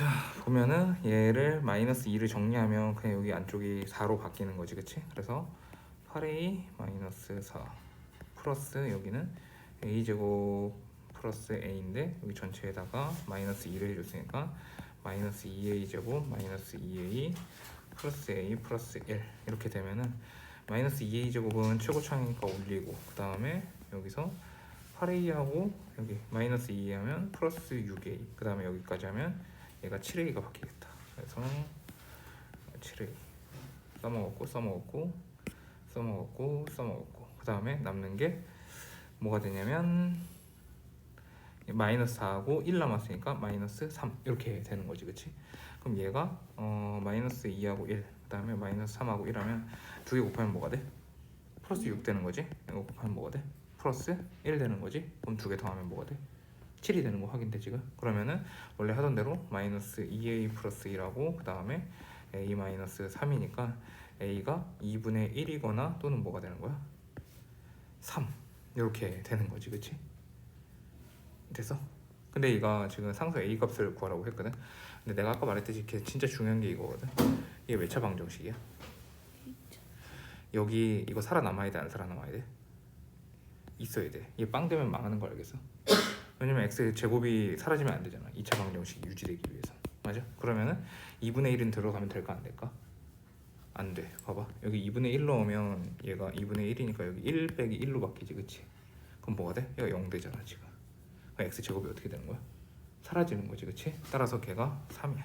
자 보면은 얘를 마이너스 2를 정리하면 그냥 여기 안쪽이 4로 바뀌는 거지 그치? 그래서 8a 마이너스 4 플러스 여기는 a제곱 플러스 a인데 여기 전체에다가 마이너스 2를 해줬으니까 마이너스 2a 제곱 마이너스 2a 플러스 a 플러스 1 이렇게 되면은 마이너스 2a 제곱은 최고차이니까 올리고 그 다음에 여기서 8a하고 여기 마이너스 2 하면 플러스 6a 그 다음에 여기까지 하면 얘가 7a가 바뀌겠다. 그래서 7a 써먹었고 써먹었고 써먹었고 써먹었고. 그 다음에 남는 게 뭐가 되냐면 마이너스 4하고 1 남았으니까 마이너스 3 이렇게 되는 거지 그치? 그럼 얘가 어 마이너스 2하고 1 그다음에 마이너스 3하고 1 하면 두 개 곱하면 뭐가 돼? 플러스 6 되는 거지? 이거 곱하면 뭐가 돼? 플러스 1 되는 거지? 그럼 두 개 더하면 뭐가 돼? 7이 되는 거 확인돼 지금 그러면은 원래 하던 대로 마이너스 2a 플러스 1하고 그 다음에 a 마이너스 3이니까 a가 2분의 1이거나 또는 뭐가 되는 거야? 3 이렇게 되는 거지 그치? 됐어? 근데 이거 지금 상수 a 값을 구하라고 했거든 근데 내가 아까 말했듯이 걔 진짜 중요한 게 이거거든 이게 외차 방정식이야 여기 이거 살아남아야 돼 안 살아남아야 돼? 있어야 돼 이게 빵 되면 망하는 거 알겠어? 왜냐면 x 제곱이 사라지면 안 되잖아 2차 방정식이 유지되기 위해서 맞아? 그러면은 2분의 1은 들어가면 될까 안 될까? 안 돼. 봐봐. 여기 2분의 1 넣으면 얘가 2분의 1이니까 여기 1 빼기 1로 바뀌지, 그치? 그럼 뭐가 돼? 얘가 0 되잖아, 지금. 그럼 x 제곱이 어떻게 되는 거야? 사라지는 거지, 그치? 따라서 걔가 3이야.